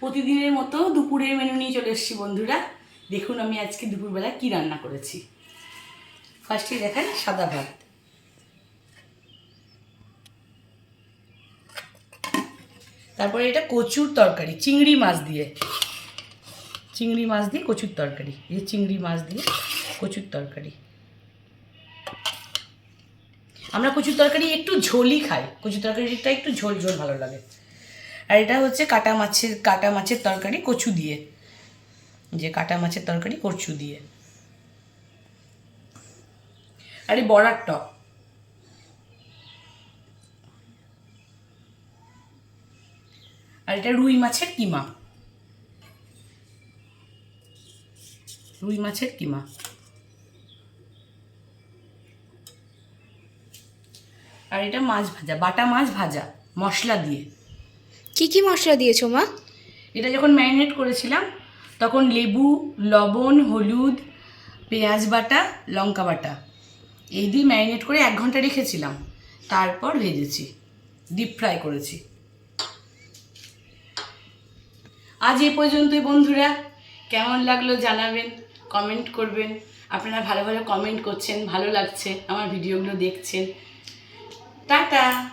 প্রতিদিনের মতো দুপুরের মেনু নিয়ে চলে এসেছি বন্ধুরা। দেখুন আমি আজকে দুপুরবেলা কি রান্না করেছি। ফার্স্টে দেখাই সাদা ভাত। তারপরে এটা কচুর তরকারি, চিংড়ি মাছ দিয়ে। চিংড়ি মাছ দিয়ে কচুর তরকারি, এই চিংড়ি মাছ দিয়ে কচুর তরকারি। আমরা কচুর তরকারি একটু ঝোলই খাই, কচুর তরকারিটা একটু ঝোল ঝোল ভালো লাগে। আর এটা হচ্ছে কাটা মাছের কাটা মাছের তরকারি কচু দিয়ে। যে কাটা মাছের তরকারি কচু দিয়ে। আর এই বড়ার টক। আর এটা রুই মাছের কিমা। রুই মাছের কিমা। আর এটা মাছ ভাজা, বাটা মাছ ভাজা, মশলা দিয়ে। কি কি মশলা দিয়েছ মা? এটা যখন ম্যারিনেট করেছিলাম, তখন লেবু, লবণ, হলুদ, পেঁয়াজ বাটা, লঙ্কা বাটা। এই দিয়ে ম্যারিনেট করে এক ঘণ্টা রেখেছিলাম। তারপর ভেজেছি ডিপ ফ্রাই করেছি। আজ এই পর্যন্তই বন্ধুরা। কেমন লাগল জানাবেন কমেন্ট করবেন। আপনারা ভালো ভালো কমেন্ট করছেন, ভালো লাগছে আমার ভিডিওগুলো দেখছেন। টাটা!